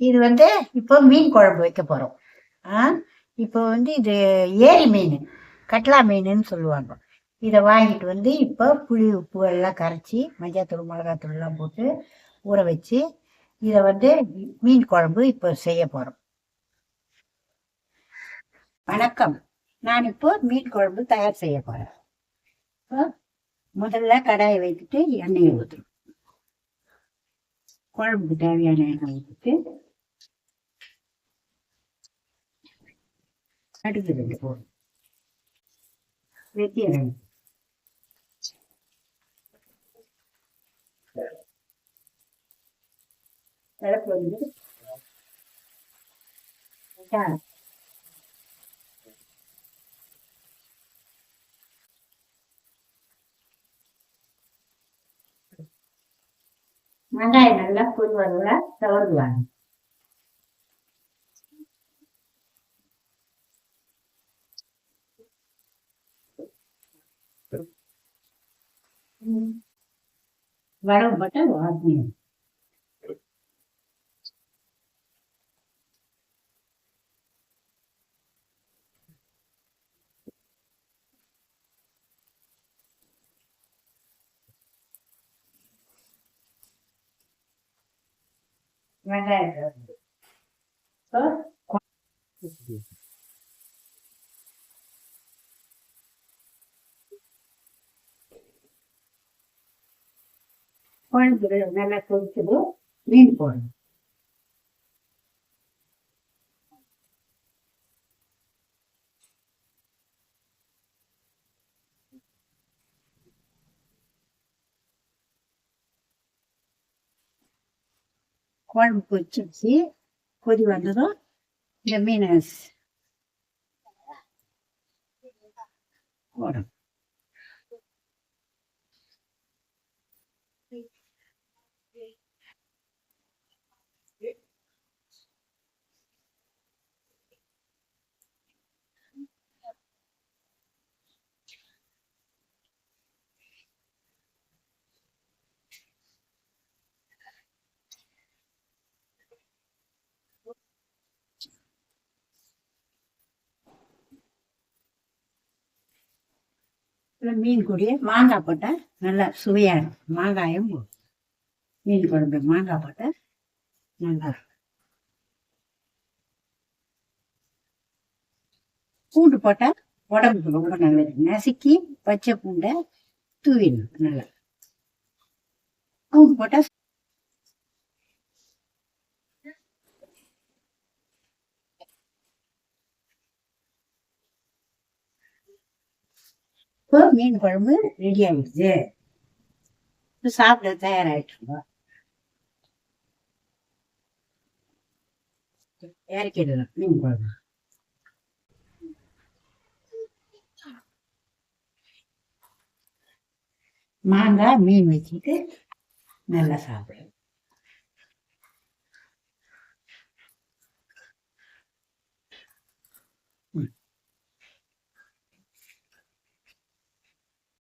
இது வந்து இப்போ மீன் குழம்பு வைக்க போகிறோம் ஆ? இப்போ வந்து இது ஏரி மீன் கட்லா மீனுன்னு சொல்லுவாங்க. இதை வாங்கிட்டு வந்து இப்போ புளி உப்பு எல்லாம் கரைச்சி மஞ்சள் மிளகாத்தூள் எல்லாம் போட்டு ஊற வச்சு இதை வந்து மீன் குழம்பு இப்போ செய்ய போகிறோம் வணக்கம். நான் இப்போ மீன் குழம்பு தயார் செய்ய போகிறேன் முதல்ல கடாயை வைத்துட்டு எண்ணெயை ஊற்றுறோம் குழம்புக்கு தேவையான எண்ணெய் ஊற்றிட்டு கடுகு ரெண்டு போடும் வெட்டி. வந்து வெங்காயம் நல்லா தவறுவாங்க வடவு பட்டை வாசனை வெங்காயம் குழம்பு நல்லா கொதிச்சதும் மீன் போடணும். குழம்பு கொதிச்சிருச்சு கொதி வந்ததும் இந்த மீனை போடணும். மீன் கூடிய மாங்காய் போட்டால் நல்லா சுவையாக இருக்கும். மாங்காயும் மீன் குழம்பு மாங்காய் போட்டால் நல்லா இருக்கும். பூண்டு போட்டால் உடம்புக்கு ரொம்ப நல்லது. நசுக்கி பச்சை பூண்டை தூவிடணும் நல்லா. பூண்டு போட்டால் இப்போ மீன் குழம்பு ரெடி ஆயிடுச்சு. இப்போ சாப்பிட தயாராகிட்டுருங்க இறக்கிடலாம். மீன் குழம்பு. மாங்காய் மீன் வச்சுட்டு நல்லா சாப்பிடலாம்.